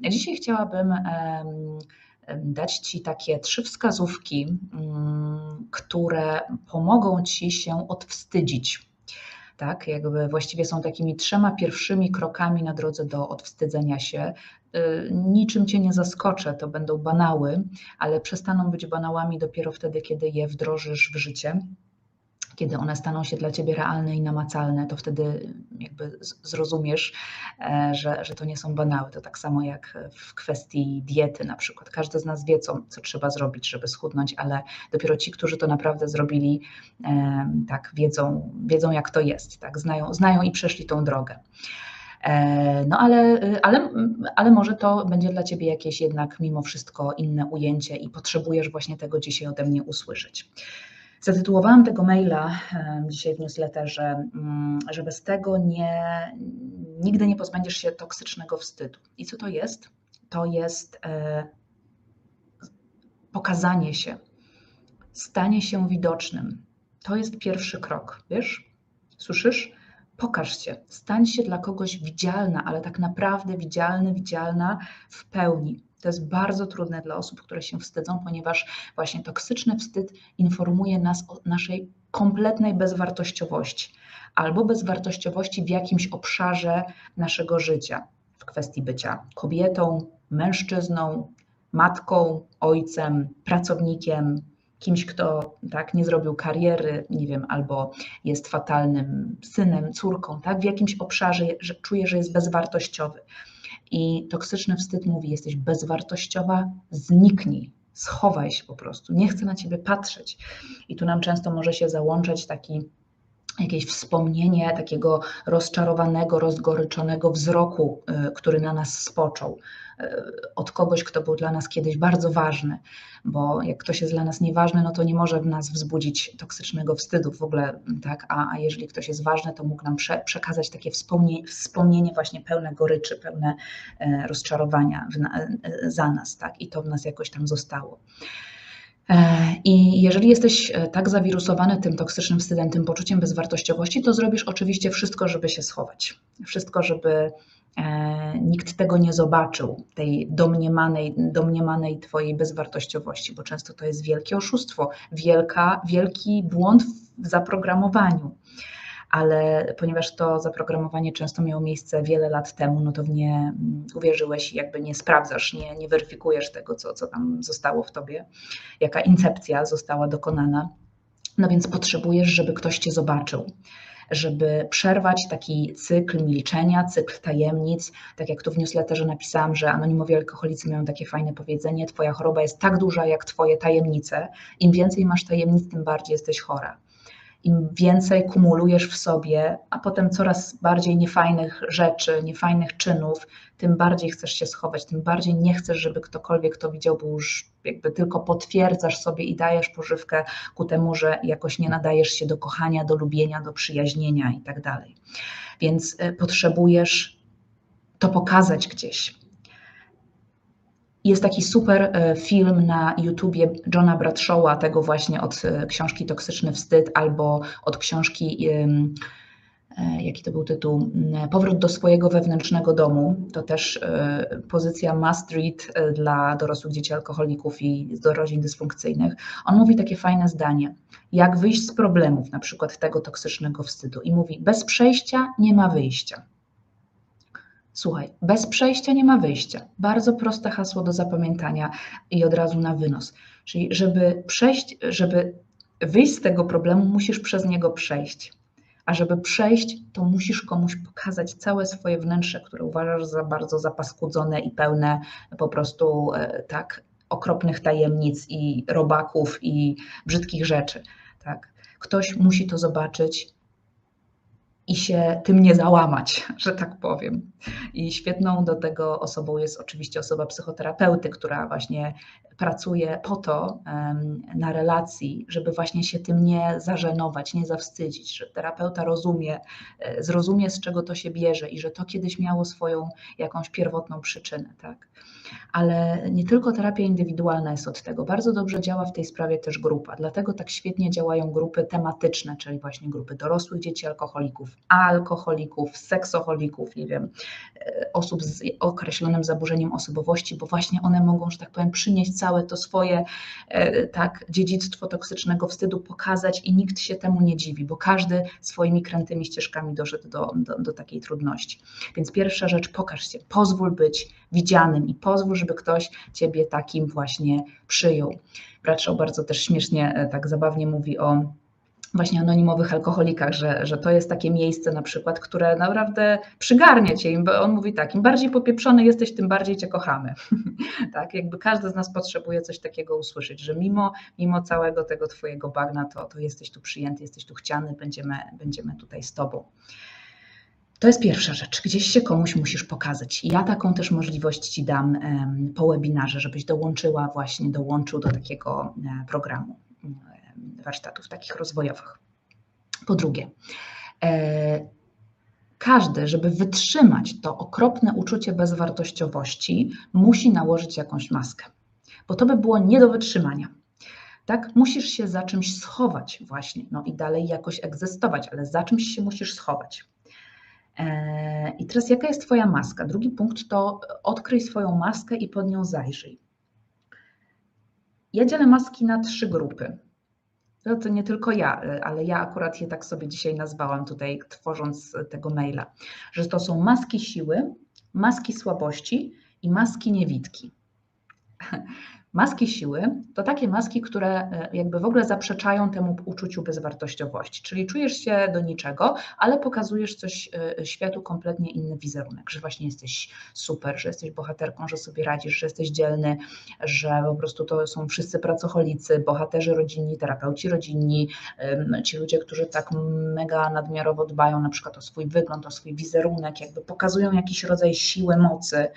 Dzisiaj chciałabym dać Ci takie trzy wskazówki, mm, które pomogą Ci się odwstydzić. Tak, jakby właściwie są takimi trzema pierwszymi krokami na drodze do odwstydzenia się. Y, niczym Cię nie zaskoczę, to będą banały, ale przestaną być banałami dopiero wtedy, kiedy je wdrożysz w życie kiedy one staną się dla ciebie realne i namacalne, to wtedy jakby zrozumiesz, e, że, że to nie są banały. To tak samo jak w kwestii diety na przykład. Każdy z nas wie, co, co trzeba zrobić, żeby schudnąć, ale dopiero ci, którzy to naprawdę zrobili, e, tak wiedzą, wiedzą jak to jest, tak? znają, znają i przeszli tą drogę. E, no ale, ale, ale może to będzie dla Ciebie jakieś jednak mimo wszystko inne ujęcie i potrzebujesz właśnie tego dzisiaj ode mnie usłyszeć. Zatytułowałam tego maila dzisiaj w newsletterze, mm, że bez tego nie, nigdy nie pozbędziesz się toksycznego wstydu. I co to jest? To jest e, pokazanie się, stanie się widocznym. To jest pierwszy krok, wiesz? Słyszysz? Pokaż się, stań się dla kogoś widzialna, ale tak naprawdę widzialny, widzialna w pełni. To jest bardzo trudne dla osób, które się wstydzą, ponieważ właśnie toksyczny wstyd informuje nas o naszej kompletnej bezwartościowości albo bezwartościowości w jakimś obszarze naszego życia, w kwestii bycia kobietą, mężczyzną, matką, ojcem, pracownikiem, kimś, kto tak nie zrobił kariery, nie wiem, albo jest fatalnym synem, córką, tak, w jakimś obszarze że czuje, że jest bezwartościowy. I toksyczny wstyd mówi: Jesteś bezwartościowa, zniknij, schowaj się po prostu, nie chcę na ciebie patrzeć. I tu nam często może się załączać taki jakieś wspomnienie takiego rozczarowanego, rozgoryczonego wzroku, y, który na nas spoczął. E, od kogoś, kto był dla nas kiedyś bardzo ważny, bo jak ktoś jest dla nas nieważny, no to nie może w nas wzbudzić toksycznego wstydu w ogóle, tak? A, a jeżeli ktoś jest ważny, to mógł nam prze, przekazać takie wspomnienie, wspomnienie właśnie pełne goryczy, pełne e, rozczarowania e, za nas, tak? I to w nas jakoś tam zostało. I jeżeli jesteś tak zawirusowany tym toksycznym wstydem, tym poczuciem bezwartościowości, to zrobisz oczywiście wszystko, żeby się schować. Wszystko, żeby E, nikt tego nie zobaczył, tej domniemanej, domniemanej Twojej bezwartościowości, bo często to jest wielkie oszustwo, wielka, wielki błąd w zaprogramowaniu. Ale ponieważ to zaprogramowanie często miało miejsce wiele lat temu, no to w nie mm, uwierzyłeś i jakby nie sprawdzasz, nie, nie weryfikujesz tego, co, co tam zostało w tobie, jaka incepcja została dokonana. No więc potrzebujesz, żeby ktoś cię zobaczył żeby przerwać taki cykl milczenia, cykl tajemnic. Tak jak tu w newsletterze napisałam, że anonimowi alkoholicy mają takie fajne powiedzenie: Twoja choroba jest tak duża jak Twoje tajemnice. Im więcej masz tajemnic, tym bardziej jesteś chora im więcej kumulujesz w sobie, a potem coraz bardziej niefajnych rzeczy, niefajnych czynów, tym bardziej chcesz się schować, tym bardziej nie chcesz, żeby ktokolwiek to widział, bo już jakby tylko potwierdzasz sobie i dajesz pożywkę ku temu, że jakoś nie nadajesz się do kochania, do lubienia, do przyjaźnienia i tak dalej. Więc y, potrzebujesz to pokazać gdzieś. Jest taki super e, film na YouTubie Johna Bradshawa, tego właśnie od e, książki Toksyczny Wstyd albo od książki, e, jaki to był tytuł, Powrót do swojego wewnętrznego domu. To też pozycja must read dla dorosłych dzieci alkoholików i do rodzin dysfunkcyjnych. On mówi takie fajne zdanie, jak wyjść z problemów, na przykład tego toksycznego wstydu i mówi, bez przejścia nie ma wyjścia. Słuchaj, bez przejścia nie ma wyjścia. Bardzo proste hasło do zapamiętania i od razu na wynos. Czyli, żeby przejść, żeby wyjść z tego problemu, musisz przez niego przejść. A żeby przejść, to musisz komuś pokazać całe swoje wnętrze, które uważasz za bardzo zapaskudzone i pełne po prostu e, tak okropnych tajemnic i robaków i brzydkich rzeczy. Tak. Ktoś musi to zobaczyć i się tym nie załamać, że tak powiem. I świetną do tego osobą jest oczywiście osoba psychoterapeuty, która właśnie pracuje po to na relacji, żeby właśnie się tym nie zażenować, nie zawstydzić, że terapeuta rozumie, e, zrozumie z czego to się bierze i że to kiedyś miało swoją jakąś pierwotną przyczynę, tak. Ale nie tylko terapia indywidualna jest od tego, bardzo dobrze działa w tej sprawie też grupa, dlatego tak świetnie działają grupy tematyczne, czyli właśnie grupy dorosłych dzieci alkoholików, alkoholików, seksoholików, nie wiem, e, osób z określonym zaburzeniem osobowości, bo właśnie one mogą, że tak powiem, przynieść całe to swoje e, tak, dziedzictwo toksycznego wstydu, pokazać i nikt się temu nie dziwi, bo każdy swoimi krętymi ścieżkami doszedł do, do, do takiej trudności. Więc pierwsza rzecz, pokaż się, pozwól być widzianym i pozwól, żeby ktoś ciebie takim właśnie przyjął. Bradshaw bardzo też śmiesznie, e, tak zabawnie mówi o właśnie anonimowych alkoholikach, że, że to jest takie miejsce na przykład, które naprawdę przygarnia cię. On mówi tak, im bardziej popieprzony jesteś, tym bardziej cię kochamy. tak, jakby każdy z nas potrzebuje coś takiego usłyszeć, że mimo, mimo całego tego twojego bagna, to, to jesteś tu przyjęty, jesteś tu chciany, będziemy, będziemy tutaj z tobą. To jest pierwsza rzecz. Gdzieś się komuś musisz pokazać. Ja taką też możliwość Ci dam po webinarze, żebyś dołączyła właśnie, dołączył do takiego e, programu warsztatów takich rozwojowych. Po drugie, e, każdy, żeby wytrzymać to okropne uczucie bezwartościowości, musi nałożyć jakąś maskę, bo to by było nie do wytrzymania. Tak? Musisz się za czymś schować właśnie, no i dalej jakoś egzystować, ale za czymś się musisz schować. E, I teraz jaka jest Twoja maska? Drugi punkt to odkryj swoją maskę i pod nią zajrzyj. Ja dzielę maski na trzy grupy. No to nie tylko ja, y, ale ja akurat je tak sobie dzisiaj nazwałam tutaj, tworząc tego maila, że to są maski siły, maski słabości i maski niewidki. Maski siły to takie maski, które e, jakby w ogóle zaprzeczają temu uczuciu bezwartościowości, czyli czujesz się do niczego, ale pokazujesz coś e, światu kompletnie inny wizerunek, że właśnie jesteś super, że jesteś bohaterką, że sobie radzisz, że jesteś dzielny, że po prostu to są wszyscy pracocholicy, bohaterzy rodzinni, terapeuci rodzinni, ci ludzie, którzy tak mega nadmiarowo dbają na przykład o swój wygląd, o swój wizerunek, jakby pokazują jakiś rodzaj siły, mocy,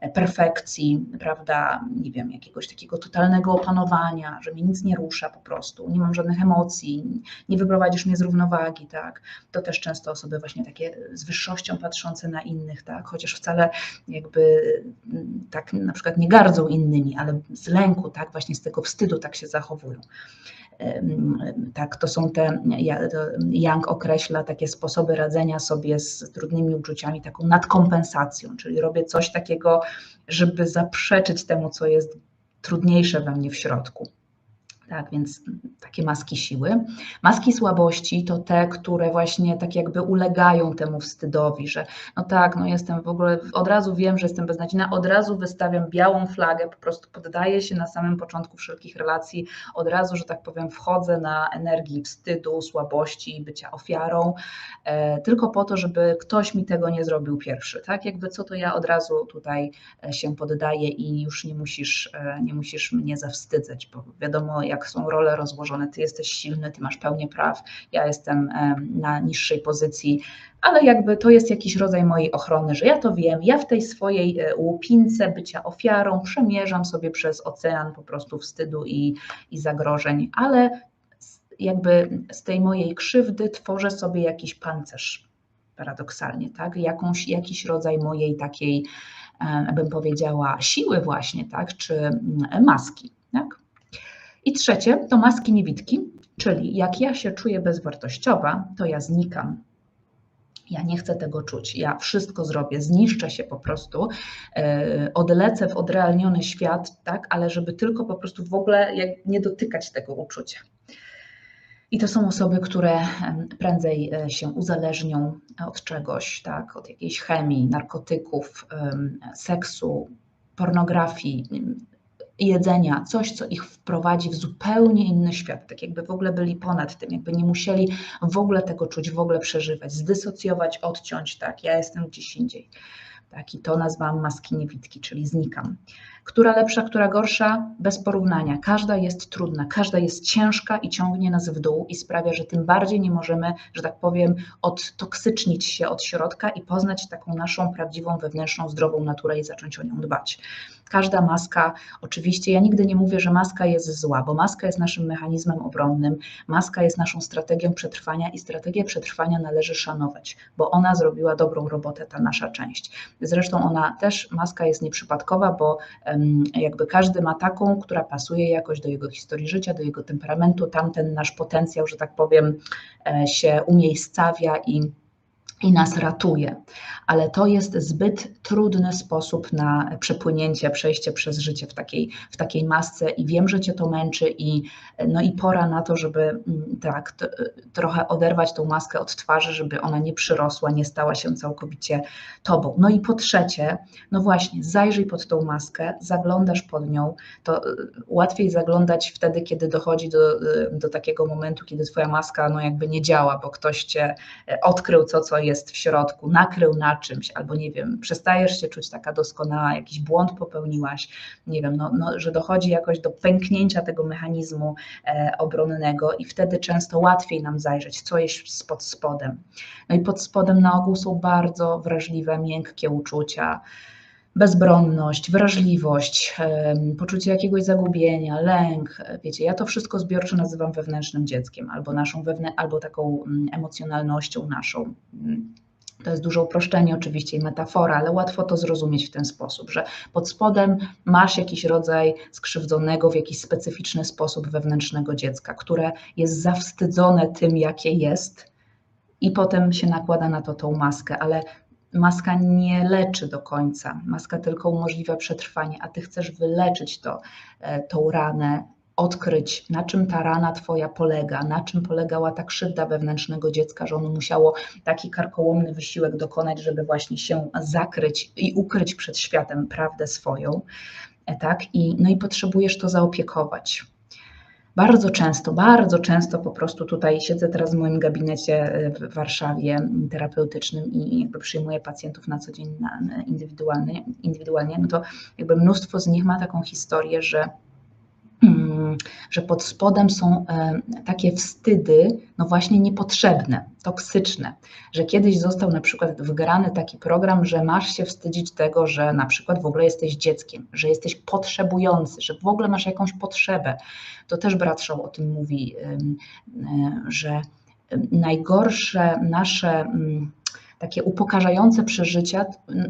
e, perfekcji, prawda, nie wiem, jakiegoś takiego takiego totalnego opanowania, że mnie nic nie rusza po prostu, nie mam żadnych emocji, nie wyprowadzisz mnie z równowagi, tak. To też często osoby właśnie takie z wyższością patrzące na innych, tak, chociaż wcale jakby mm, tak na przykład nie gardzą innymi, ale z lęku, tak, właśnie z tego wstydu tak się zachowują. Tak, to są te, Young określa takie sposoby radzenia sobie z trudnymi uczuciami, taką nadkompensacją, czyli robię coś takiego, żeby zaprzeczyć temu, co jest trudniejsze we mnie w środku. Tak, więc takie maski siły. Maski słabości to te, które właśnie tak jakby ulegają temu wstydowi, że no tak, no jestem w ogóle, od razu wiem, że jestem beznadziejna, od razu wystawiam białą flagę, po prostu poddaję się na samym początku wszelkich relacji, od razu, że tak powiem, wchodzę na energii wstydu, słabości, bycia ofiarą, e, tylko po to, żeby ktoś mi tego nie zrobił pierwszy, tak? Jakby co to ja od razu tutaj e, się poddaję i już nie musisz, e, nie musisz mnie zawstydzać, bo wiadomo, jak jak są role rozłożone. Ty jesteś silny, ty masz pełnię praw, ja jestem na niższej pozycji, ale jakby to jest jakiś rodzaj mojej ochrony, że ja to wiem, ja w tej swojej e, łupince bycia ofiarą przemierzam sobie przez ocean po prostu wstydu i, i zagrożeń, ale jakby z tej mojej krzywdy tworzę sobie jakiś pancerz, paradoksalnie, tak? Jakąś, jakiś rodzaj mojej takiej, bym powiedziała, siły właśnie, tak? Czy maski, tak? I trzecie to maski niewidki, czyli jak ja się czuję bezwartościowa, to ja znikam. Ja nie chcę tego czuć. Ja wszystko zrobię, zniszczę się po prostu, yy, odlecę w odrealniony świat, tak, ale żeby tylko po prostu w ogóle nie dotykać tego uczucia. I to są osoby, które prędzej e, się uzależnią od czegoś, tak, od jakiejś chemii, narkotyków, seksu, pornografii, jedzenia, coś, co ich wprowadzi w zupełnie inny świat, tak jakby w ogóle byli ponad tym, jakby nie musieli w ogóle tego czuć, w ogóle przeżywać, zdysocjować, odciąć, tak, ja jestem gdzieś indziej. Tak, I to nazwałam maski niewidki, czyli znikam. Która lepsza, która gorsza? Bez porównania. Każda jest trudna, każda jest ciężka i ciągnie nas w dół i sprawia, że tym bardziej nie możemy, że tak powiem, odtoksycznić się od środka i poznać taką naszą prawdziwą, wewnętrzną, zdrową naturę i zacząć o nią dbać. Każda maska, oczywiście, ja nigdy nie mówię, że maska jest zła, bo maska jest naszym mechanizmem obronnym, maska jest naszą strategią przetrwania i strategię przetrwania należy szanować, bo ona zrobiła dobrą robotę, ta nasza część. Zresztą ona też, maska jest nieprzypadkowa, bo jakby każdy ma taką, która pasuje jakoś do jego historii życia, do jego temperamentu, tamten nasz potencjał, że tak powiem, e, się umiejscawia i i nas ratuje, ale to jest zbyt trudny sposób na przepłynięcie, przejście przez życie w takiej, w takiej masce. I wiem, że Cię to męczy i, no i pora na to, żeby mm, tak trochę oderwać tą maskę od twarzy, żeby ona nie przyrosła, nie stała się całkowicie Tobą. No i po trzecie, no właśnie, zajrzyj pod tą maskę, zaglądasz pod nią, to y, łatwiej zaglądać wtedy, kiedy dochodzi do, y, do takiego momentu, kiedy Twoja maska no jakby nie działa, bo ktoś Cię e, odkrył co, co jest jest w środku, nakrył na czymś, albo nie wiem, przestajesz się czuć taka doskonała, jakiś błąd popełniłaś, nie wiem, no, no, że dochodzi jakoś do pęknięcia tego mechanizmu e, obronnego i wtedy często łatwiej nam zajrzeć, co jest pod spodem. No i pod spodem na ogół są bardzo wrażliwe, miękkie uczucia, bezbronność, wrażliwość, poczucie jakiegoś zagubienia, lęk. Wiecie, ja to wszystko zbiorczo nazywam wewnętrznym dzieckiem albo naszą wewnę, albo taką mm, emocjonalnością naszą. Mm, to jest duże uproszczenie oczywiście i metafora, ale łatwo to zrozumieć w ten sposób, że pod spodem masz jakiś rodzaj skrzywdzonego w jakiś specyficzny sposób wewnętrznego dziecka, które jest zawstydzone tym, jakie jest, i potem się nakłada na to tą maskę, ale maska nie leczy do końca, maska tylko umożliwia przetrwanie, a ty chcesz wyleczyć to, e, tą ranę, odkryć, na czym ta rana twoja polega, na czym polegała ta krzywda wewnętrznego dziecka, że ono musiało taki karkołomny wysiłek dokonać, żeby właśnie się zakryć i ukryć przed światem prawdę swoją. E, tak? I, no i potrzebujesz to zaopiekować. Bardzo często, bardzo często po prostu tutaj siedzę teraz w moim gabinecie e, w Warszawie terapeutycznym i jakby przyjmuję pacjentów na co dzień indywidualnie, indywidualnie no to jakby mnóstwo z nich ma taką historię, że że pod spodem są takie wstydy, no właśnie niepotrzebne, toksyczne, że kiedyś został na przykład wygrany taki program, że masz się wstydzić tego, że na przykład w ogóle jesteś dzieckiem, że jesteś potrzebujący, że w ogóle masz jakąś potrzebę. To też brat Show o tym mówi, że najgorsze nasze mm, takie upokarzające przeżycia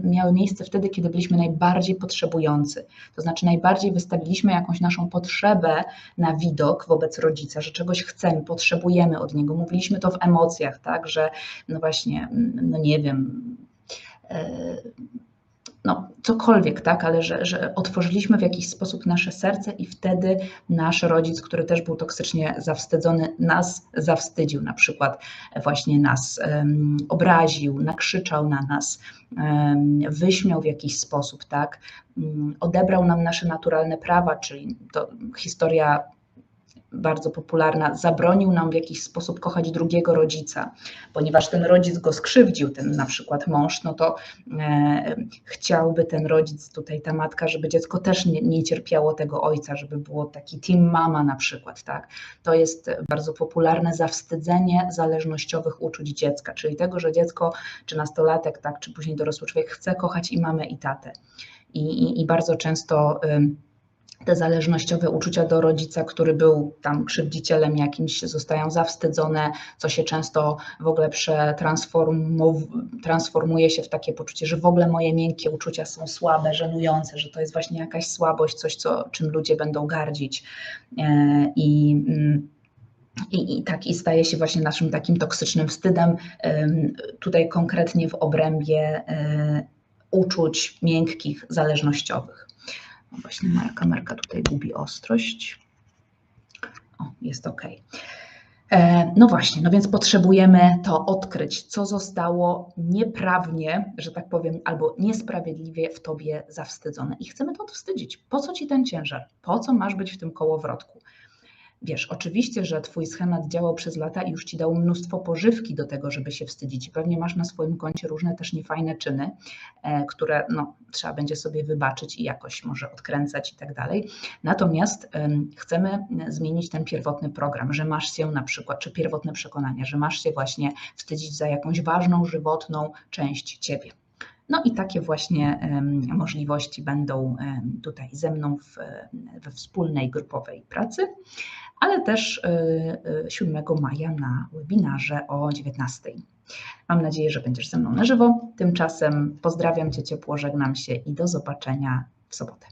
miały miejsce wtedy, kiedy byliśmy najbardziej potrzebujący. To znaczy, najbardziej wystawiliśmy jakąś naszą potrzebę na widok wobec rodzica, że czegoś chcemy, potrzebujemy od niego. Mówiliśmy to w emocjach, tak, że no właśnie, no nie wiem. Yy, no, cokolwiek, tak, ale że, że otworzyliśmy w jakiś sposób nasze serce i wtedy nasz rodzic, który też był toksycznie zawstydzony, nas zawstydził, na przykład właśnie nas um, obraził, nakrzyczał na nas, um, wyśmiał w jakiś sposób, tak, um, odebrał nam nasze naturalne prawa, czyli to historia bardzo popularna, zabronił nam w jakiś sposób kochać drugiego rodzica, ponieważ ten rodzic go skrzywdził, ten na przykład mąż, no to e, chciałby ten rodzic, tutaj ta matka, żeby dziecko też nie, nie cierpiało tego ojca, żeby było taki team mama na przykład, tak. To jest bardzo popularne zawstydzenie zależnościowych uczuć dziecka, czyli tego, że dziecko, czy nastolatek, tak, czy później dorosły człowiek chce kochać i mamę, i tatę. I, i, i bardzo często te zależnościowe uczucia do rodzica, który był tam krzywdzicielem jakimś, zostają zawstydzone, co się często w ogóle przetransformuje się w takie poczucie, że w ogóle moje miękkie uczucia są słabe, żenujące, że to jest właśnie jakaś słabość, coś, co, czym ludzie będą gardzić. E, I, mm, i, I tak i staje się właśnie naszym takim toksycznym wstydem, tutaj konkretnie w obrębie e, uczuć miękkich, zależnościowych. No właśnie marka, marka tutaj gubi ostrość. O, jest ok. E, no właśnie, no więc potrzebujemy to odkryć, co zostało nieprawnie, że tak powiem, albo niesprawiedliwie w tobie zawstydzone. I chcemy to odwstydzić. Po co ci ten ciężar? Po co masz być w tym kołowrotku? Wiesz, oczywiście, że Twój schemat działał przez lata i już Ci dał mnóstwo pożywki do tego, żeby się wstydzić. Pewnie masz na swoim koncie różne też niefajne czyny, e, które no, trzeba będzie sobie wybaczyć i jakoś może odkręcać i tak dalej. Natomiast chcemy zmienić ten pierwotny program, że masz się na przykład, czy pierwotne przekonania, że masz się właśnie wstydzić za jakąś ważną, żywotną część Ciebie. No i takie właśnie możliwości będą tutaj ze mną w, we wspólnej grupowej pracy ale też 7 y, y, maja na webinarze o 19. Mam nadzieję, że będziesz ze mną na żywo. Tymczasem pozdrawiam Cię ciepło, żegnam się i do zobaczenia w sobotę.